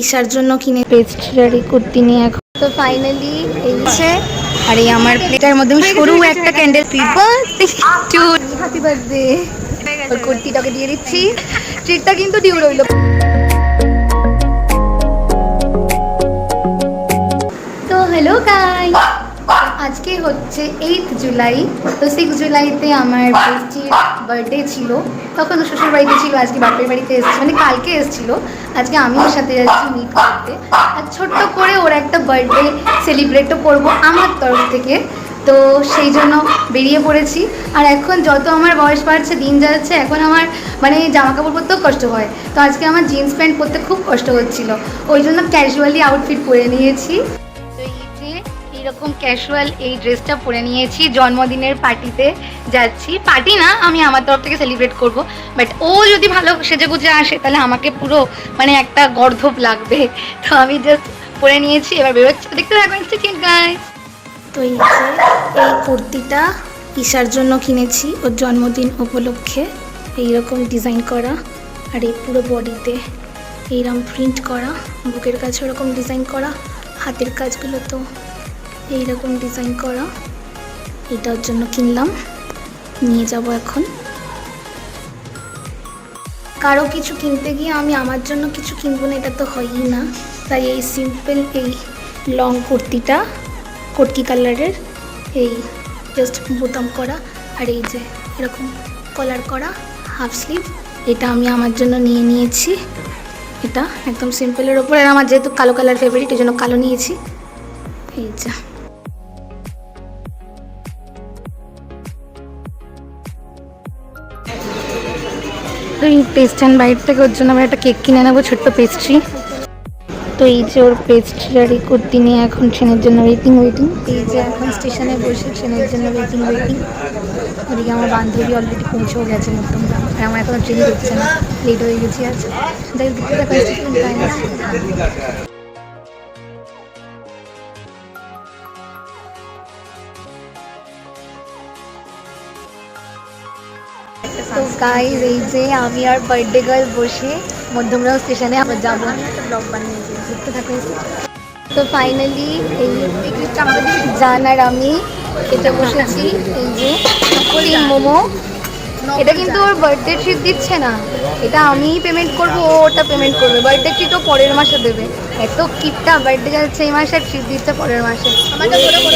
ঈশার জন্য কিনে পেস্ট্রারি কুর্তি নিয়ে এখন। তো ফাইনালি এসে আর এই আমার প্লেটার মধ্যে আমি সরু একটা ক্যান্ডেল হ্যাপি বার্থডে কুর্তিটাকে দিয়ে দিচ্ছি। ট্রিটটা কিন্তু ডিউ রইল। তো হ্যালো গাই আজকে হচ্ছে এইট জুলাই তো সিক্স জুলাইতে আমার বেস্টির বার্থডে ছিল। তখন শ্বশুর বাড়িতে ছিল, আজকে বাপের বাড়িতে এসেছি। মানে কালকে এসেছিল। আজকে আমি ওর সাথে যাচ্ছি মিট করতে। আর ছোট্ট করে ওর একটা বার্থডে সেলিব্রেটও করব আমার তরফ থেকে। তো সেই জন্য বেরিয়ে পড়েছি। আর এখন যত আমার বয়স বাড়ছে, দিন যাচ্ছে, এখন আমার মানে জামা কাপড় পরতেও কষ্ট হয়। তো আজকে আমার জিন্স প্যান্ট পরতে খুব কষ্ট হচ্ছিল। ওই জন্য ক্যাজুয়ালি আউটফিট পরে নিয়েছি। এইরকম ক্যাজুয়াল এই ড্রেসটা পরে নিয়েছি, জন্মদিনের পার্টিতে যাচ্ছি। পার্টি না, আমি আমার তরফ থেকে সেলিব্রেট করব। বাট ও যদি ভালো সেজে গুজে আসে, তাহলে আমাকে পুরো মানে একটা গর্ধপ লাগবে। তো আমি জাস্ট পরে নিয়েছি, এবার বেরোচ্ছি। দেখতে থাকবেন ঠিক গাইস তো এই যে, এই কুর্তিটা ঈশার জন্য কিনেছি, ওর জন্মদিন উপলক্ষে। এইরকম ডিজাইন করা, আর এই পুরো বডিতে এইরকম প্রিন্ট করা, বুকের কাছে ওরকম ডিজাইন করা, হাতের কাজগুলো তো এইরকম ডিজাইন করা। এটার জন্য কিনলাম। নিয়ে যাব এখন। কারও কিছু কিনতে গিয়ে আমি আমার জন্য কিছু কিনবো না, এটা তো হয়ই না। তাই এই সিম্পল এই লং কুর্তিটা কটকি কালারের এই জাস্ট বোতাম করা আর এই যে এরকম কলার করা হাফ স্লিভ এটা আমি আমার জন্য নিয়ে নিয়েছি। এটা একদম সিম্পলের ওপর। আর আমার যেহেতু কালো কালার ফেভারিট এই জন্য কালো নিয়েছি। এই যা। তো এই পেস্ট অ্যান্ড বাইট থেকে ওর জন্য আমরা একটা কেক কিনে নেব, ছোট্ট পেস্ট্রি তো এই যে ওর পেস্ট্রি কুর্তি নিয়ে এখন ট্রেনের জন্য ওয়েটিং ওয়েটিং এই যে এখন স্টেশনে বসে ট্রেনের জন্য ওয়েটিং ওয়েটিং ওদিকে আমার বান্ধবী অলরেডি পৌঁছেও গেছে নতুন আর আমার এখন ট্রেন ঢুকছে না লেট হয়ে গেছি আজ। দেখ, দেখতে দেখো তো গাইজ এই যে আমি আর বার্থডে গার্ল বসে মধ্যমরাও স্টেশনে আবার যাব একটা ব্লগ বানিয়েছি দেখতে তো ফাইনালি এই জান আর আমি এটা বসেছি এই যে এই মোমো এটা কিন্তু ওর বার্থডে ট্রিট দিচ্ছে না। এটা আমিই পেমেন্ট করব ও ওটা পেমেন্ট করবে। বার্থডে ট্রিটও পরের মাসে দেবে। এত কিপটা বার্থডে যাচ্ছে এই মাসে আর ট্রিট দিচ্ছে পরের মাসে।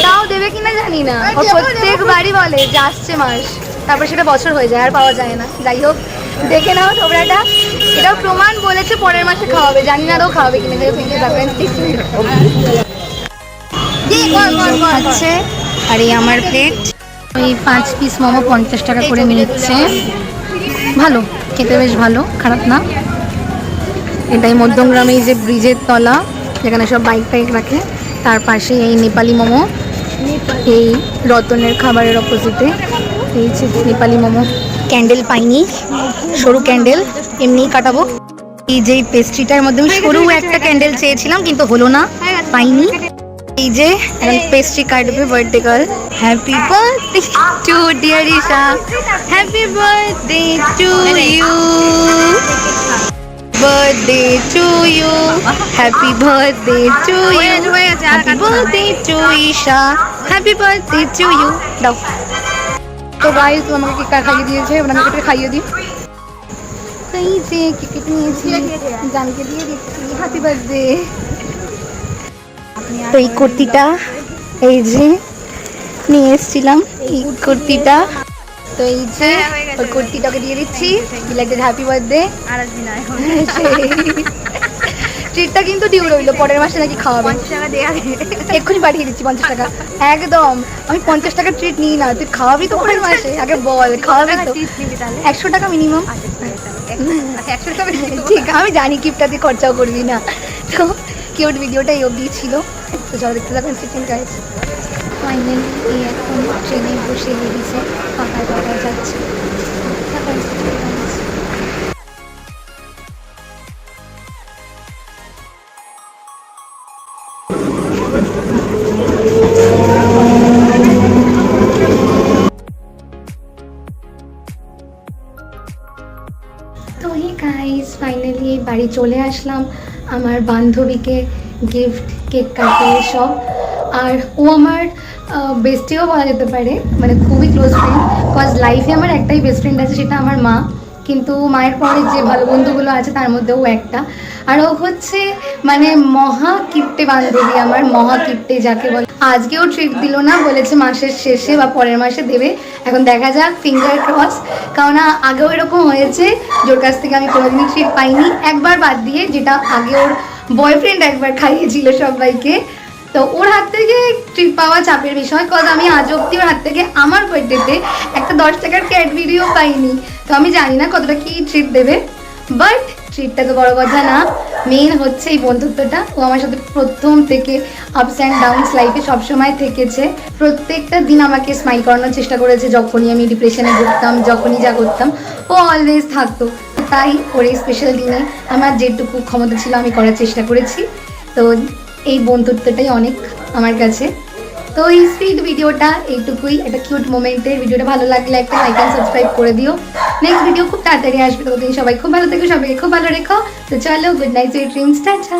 তাও দেবে কিনা জানি না। ও প্রত্যেকবারই বলে যে আসছে মাস। তারপর সেটা বছর হয়ে যায় আর পাওয়া যায় না। যাই হোক দেখে নাও তোমরাটা এটাও প্রমাণ বলেছে পরের মাসে খাওয়াবে জানি না আদৌ খাওয়াবে কিনা যেহেতু কিন্তু থাকবেন খাচ্ছে আর এই আমার প্লেট ওই পাঁচ পিস মোমো পঞ্চাশ টাকা করে নিচ্ছে ভালো খেতে বেশ ভালো খারাপ না। এটাই মধ্যমগ্রামে যে ব্রিজের তলা যেখানে সব বাইক টাইক রাখে তার পাশে এই নেপালি মোমো। এই রতনের খাবারের অপোজিটে যে নেপালি মোমো। ক্যান্ডেল পাইনি, সরু ক্যান্ডেল এমনিই কাটাবো। এই যে পেস্ট্রিটার মধ্যে আমি সরু একটা ক্যান্ডেল চেয়েছিলাম, কিন্তু হলো না, পাইনি। এই যে পেস্ট্রি কাটবে birthday girl happy birthday to dear Isha happy birthday to you birthday to you happy birthday to you happy birthday to Isha happy birthday to you দাও। তো গাইস আমাকে কেকটা খাইয়ে দিয়েছে এবার আমি কেটে খাইয়ে দিই। এই যে কেক কেটে নিয়েছি জানকে দিয়ে দিচ্ছি হ্যাপি বার্থডে তো এই কুর্তিটা এই যে নিয়ে এসেছিলাম এই কুর্তিটা। তো এই যে ওই কুর্তিটাকে দিয়ে দিচ্ছি দিলাকে হ্যাপি বার্থডে আর আসবি না এখন ট্রিটটা কিন্তু ডিউ রইল পরের মাসে নাকি খাওয়াবে। পঞ্চাশ টাকা দেওয়া এক্ষুনি পাঠিয়ে দিচ্ছি পঞ্চাশ টাকা। একদম আমি পঞ্চাশ টাকার ট্রিট নিই না তুই খাওয়াবি তো পরের মাসে। আগে বল খাওয়াবি তো। একশো টাকা মিনিমাম আচ্ছা টাকা ঠিক আমি জানি কিপটা তুই খরচাও করবি না। তো কিউট ভিডিওটা এই অবধি ছিল। তো চলো দেখতে থাকুন সেকেন্ড গাইজ ফাইনালি এখন ট্রেনে বসে বেরিয়েছে পাকায় পাকায় যাচ্ছে। তো হে গাইস ফাইনালি বাড়ি চলে আসলাম। আমার বান্ধবীকে গিফট কেক কাটিয়ে সব। আর ও আমার বেস্টিও বলা যেতে পারে মানে খুবই ক্লোজ ফ্রেন্ড বিকজ লাইফে আমার একটাই বেস্ট ফ্রেন্ড আছে, সেটা আমার মা। কিন্তু মায়ের পরে যে ভালো বন্ধুগুলো আছে তার মধ্যেও একটা। আর ও হচ্ছে মানে মহা কিপ্টে বান্ধবী আমার, মহা কিপ্টে যাকে বলে। আজকেও ট্রিট দিল না, বলেছে মাসের শেষে বা পরের মাসে দেবে। এখন দেখা যাক ফিঙ্গার ক্রস কারণ আগেও এরকম হয়েছে জোর কাছ থেকে আমি কোনোদিনই ট্রিট পাইনি। একবার বাদ দিয়ে যেটা আগে ওর বয়ফ্রেন্ড একবার খাইয়েছিল সবাইকে, তো ওর হাত থেকে ট্রিট পাওয়া চাপের বিষয়। কজ আমি আজ অব্দি ওর হাত থেকে আমার বার্থডেতে একটা দশ টাকার ক্যাট ভিডিও পাইনি। তো আমি জানি না কতটা কি ট্রিট দেবে বাট ট্রিটটা তো বড় কথা না। মেন হচ্ছে এই বন্ধুত্বটা। ও আমার সাথে প্রথম থেকে আপস অ্যান্ড ডাউনস লাইফে সবসময় থেকেছে। প্রত্যেকটা দিন আমাকে স্মাইল করানোর চেষ্টা করেছে। যখনই আমি ডিপ্রেশনে ঘুরতাম যখনই যা করতাম, ও অলওয়েজ থাকতো। তাই ওর এই স্পেশাল দিনে আমার যেটুকু ক্ষমতা ছিল আমি করার চেষ্টা করেছি। তো এই বন্ধুত্বটাই অনেক আমার কাছে। তো এই সুইট ভিডিওটা এইটুকুই। একটা কিউট মোমেন্টে ভিডিওটা ভালো লাগলে একটা লাইক অ্যান্ড সাবস্ক্রাইব করে দিও। নেক্সট ভিডিও খুব তাড়াতাড়ি আসবে। ততদিন সবাই খুব ভালো থেকো সবাই খুব ভালো রেখো। তো চলো good night sweet dreams tata.